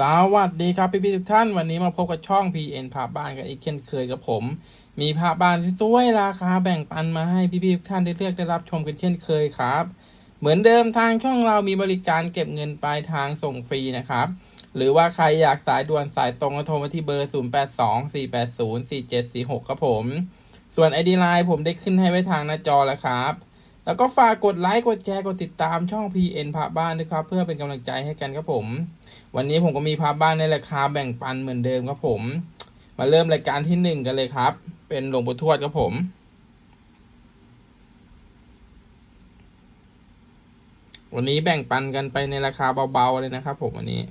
สวัสดีครับพี่ๆทุกท่านวันนี้มาพบกับช่อง PN พาบ้านกันอีกเช่นเคยกับผม มีพาบ้านที่สวยราคาแบ่งปันมาให้พี่ๆทุกท่านได้เลือกได้รับชมกันเช่นเคยครับ เหมือนเดิมทางช่องเรามีบริการเก็บเงินปลายทางส่งฟรีนะครับ หรือว่าใครอยากสายด่วนสายตรงก็โทรมาที่เบอร์ 0824804746ครับผม ส่วน ID Line ผมได้ขึ้นให้ไว้ทางหน้าจอแล้วครับ แล้วก็ฝากกดไลค์กดแชร์กดติดตามช่อง PN พาบ้านด้วยครับ เพื่อเป็นกำลังใจให้กันครับผม วันนี้ผมก็มีพาบ้านในราคาแบ่งปันเหมือนเดิมครับผม มาเริ่มรายการที่หนึ่งกันเลยครับ เป็นหลวงปู่ทวดครับผมวันนี้แบ่งปันกันไปในราคาเบาๆเลยนะครับผมวันนี้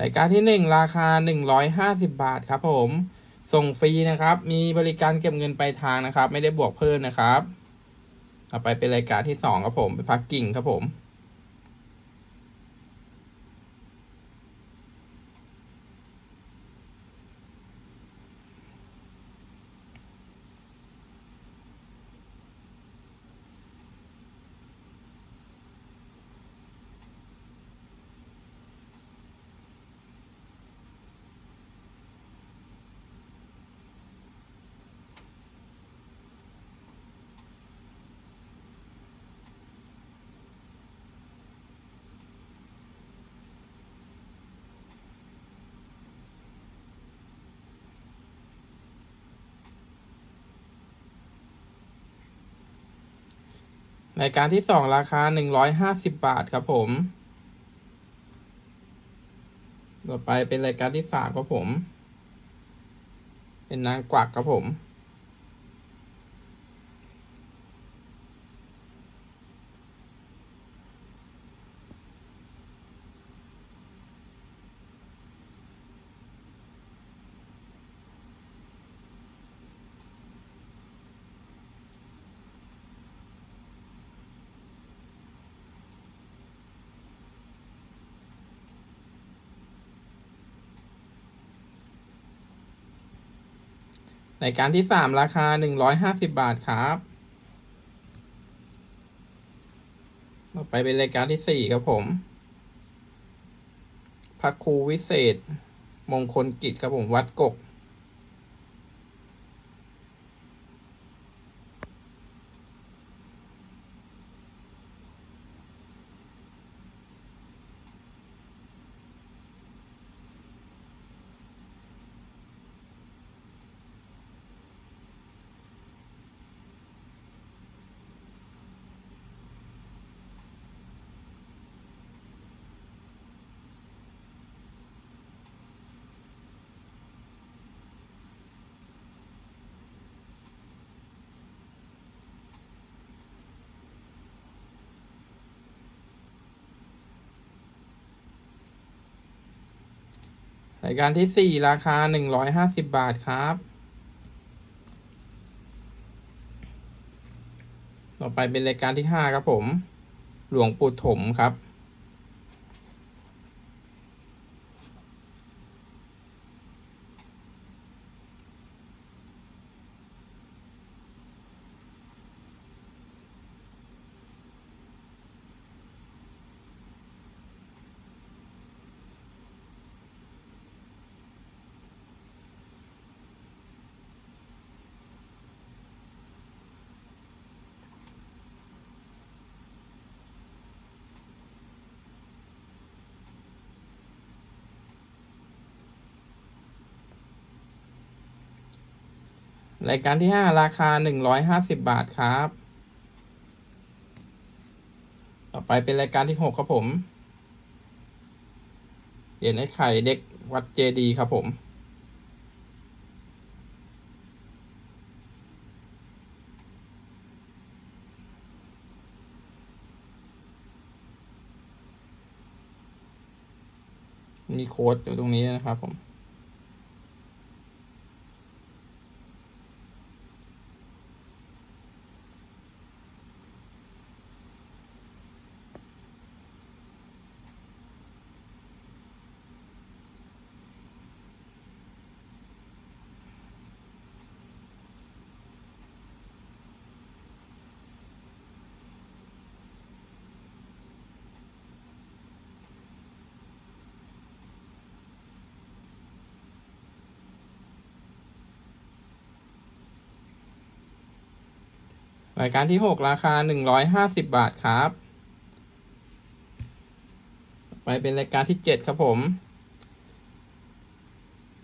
รายการที่หนึ่งราคาหนึ่งร้อยห้าสิบาทครับผมส่งฟรีนะครับ มีบริการเก็บเงินปลายทางนะครับ ไม่ได้บวกเพิ่มนะครับ ต่อไปเป็นรายการที่สองครับผมเป็นพักกิ่งครับผม รายการที่สองราคาหนึ่งร้อยห้าสิบบาทครับผม ต่อไปเป็นรายการที่สามครับผม เป็นนางกวักครับผม รายการที่สามราคาหนึ่งร้อยห้าสิบบาทครับต่อไปเป็นรายการที่สี่ครับผมพระครูวิเศษ มงคลกิจครับผมวัดกกายการที่สี่ราคาหนึ่งร้อยห้าสิบบาทครับ ต่อไปเป็นรายการที่ห้าครับผม หลวงปู่ถมครับ รายการที่ห้าราคาหนึ่งร้อยห้าสิบบาทครับ ต่อไปเป็นรายการที่หกครับผม เหรียญไอ้ไข่เด็กวัดเจดีครับผมมีโค้ดอยู่ตรงนี้นะครับผม รายการที่หกราคาหนึ่งร้อยห้าสิบบาทครับ ไปเป็นรายการที่เจ็ดครับผม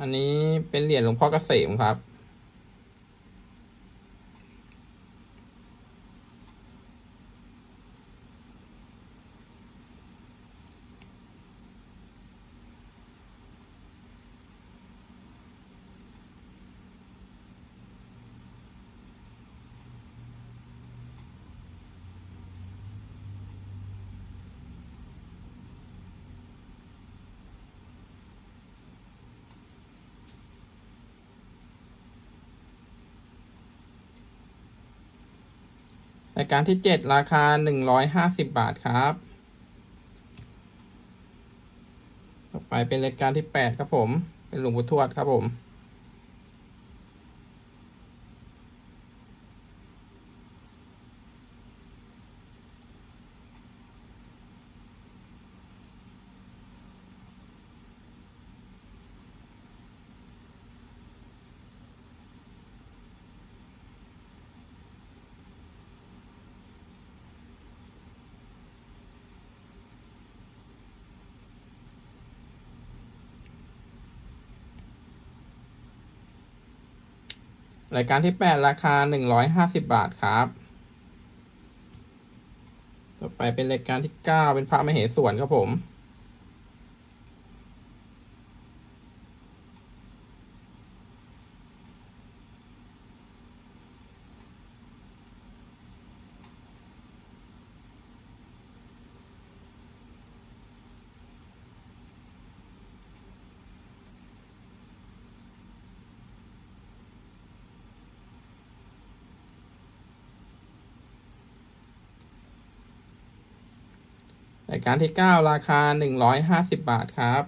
อันนี้เป็นเหรียญหลวงพ่อเกษมครับ รายการที่เจ็ดราคาหนึ่งร้อยห้าสิบบาทครับ ต่อไปเป็นรายการที่แปดครับผม เป็นหลวงปู่ทวดครับผม รายการที่แปดราคาหนึ่งร้อยห้าสิบบาทครับ ต่อไปเป็นรายการที่เก้าเป็นพระมเหสวนครับผม รายการที่เก้าราคาหนึ่งร้อยห้าสิบบาทครับ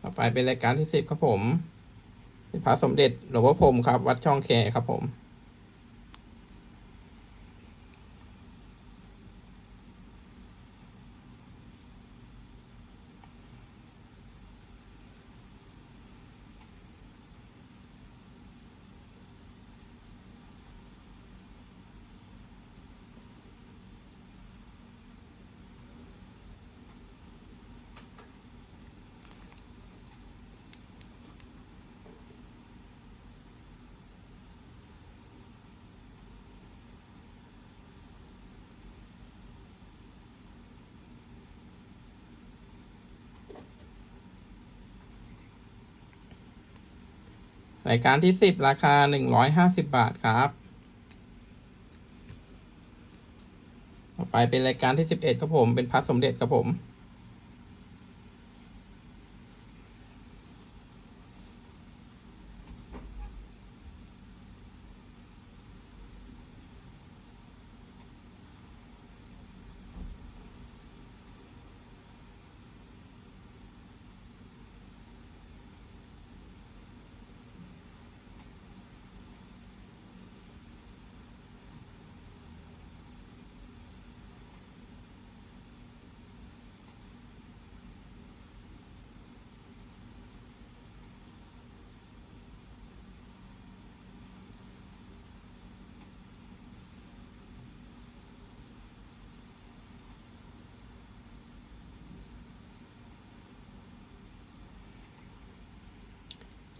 ต่อไปเป็นรายการที่สิบครับผม เป็นพระสมเด็จหลวงพ่อพรมครับ วัดช่องแคครับผม รายการที่สิบราคาหนึ่งร้อยห้าสิบบาทครับ ต่อไปเป็นรายการที่สิบเอ็ดครับผม เป็นพระสมเด็จครับผม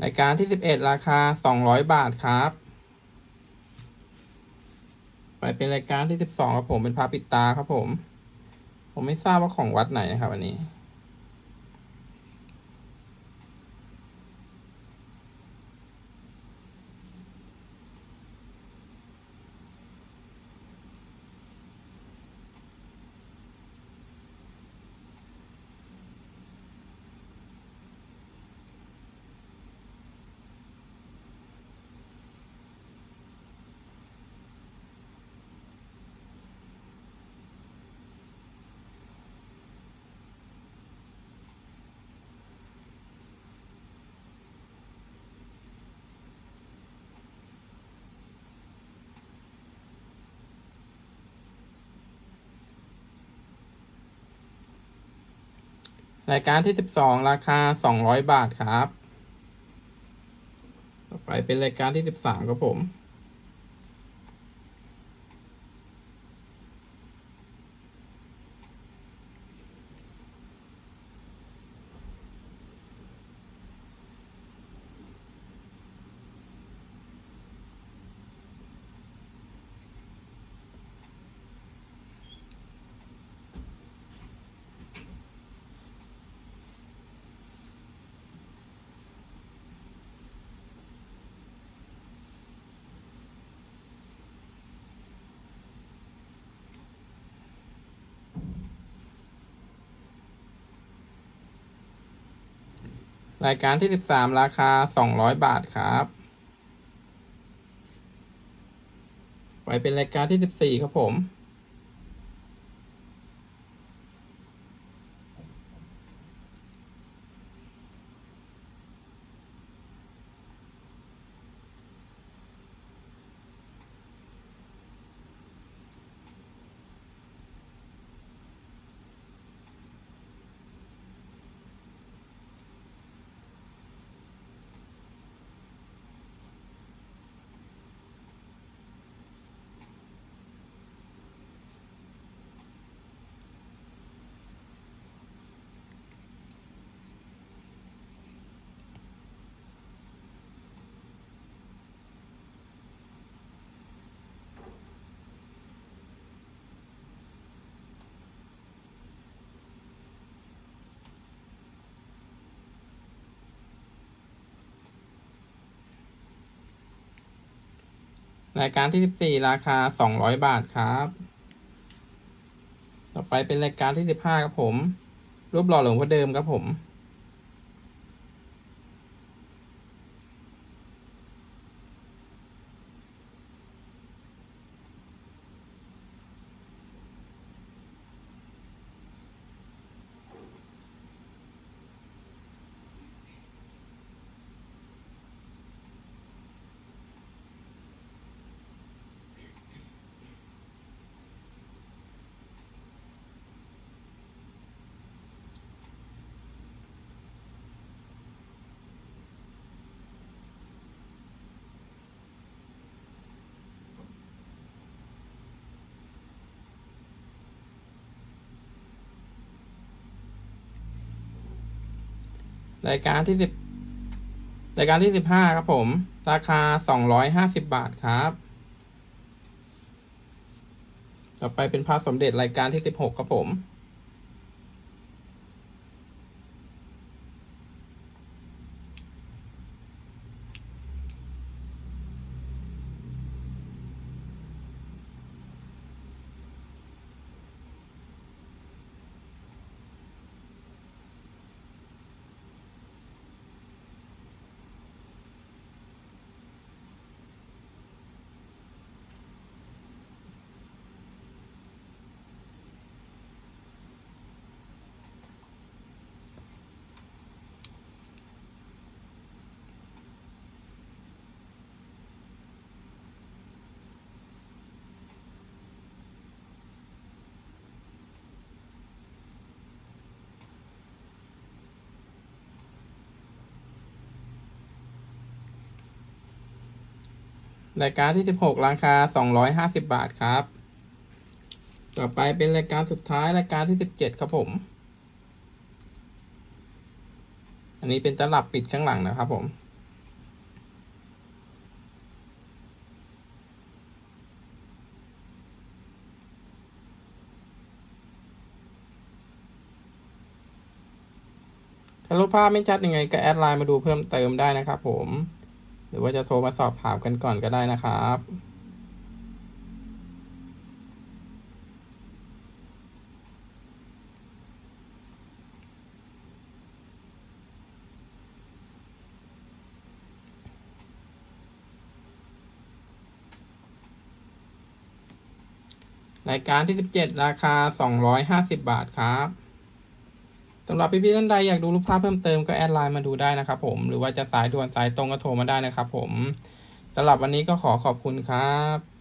รายการที่สิบเอ็ดราคาสองร้อยบาทครับ ไปเป็นรายการที่สิบสองครับผมเป็นพาปิดตาครับผม ผมไม่ทราบว่าของวัดไหนนะครับอันนี้ รายการที่สิบสองราคาสองร้อยบาทครับ ต่อไปเป็นรายการที่สิบสามครับผม รายการที่สิบสามราคาสองร้อยบาทครับ ไปเป็นรายการที่สิบสี่ครับผม รายการที่สิบสี่ราคาสองร้อยบาทครับ ต่อไปเป็นรายการที่สิบห้าครับผม รูปหล่อหลวงพ่อเดิมครับผม รายการที่สิบรายการที่สิบห้าครับผม ราคาสองร้อยห้าสิบบาทครับ ต่อไปเป็นพระสมเด็จรายการที่สิบหกครับผม รายการที่สิบหกราคาสองร้อยห้าสิบบาทครับ ต่อไปเป็นรายการสุดท้ายรายการที่สิบเจ็ดครับผม อันนี้เป็นตลับปิดข้างหลังนะครับผม ถ้ารูปภาพไม่ชัดยังไงก็แอดไลน์มาดูเพิ่มเติมได้นะครับผม รือว่าจะโทรมาสอบถามกันก่อนก็ได้นะครับรายการที่สิบเจ็ดราคาสองร้อยห้าสิบบาทครับ สำหรับพี่ๆท่านใดอยากดูรูปภาพเพิ่มเติมก็แอดไลน์มาดูได้นะครับผม หรือว่าจะสายด่วนสายตรงก็โทรมาได้นะครับผมสำหรับวันนี้ก็ขอขอบคุณครับ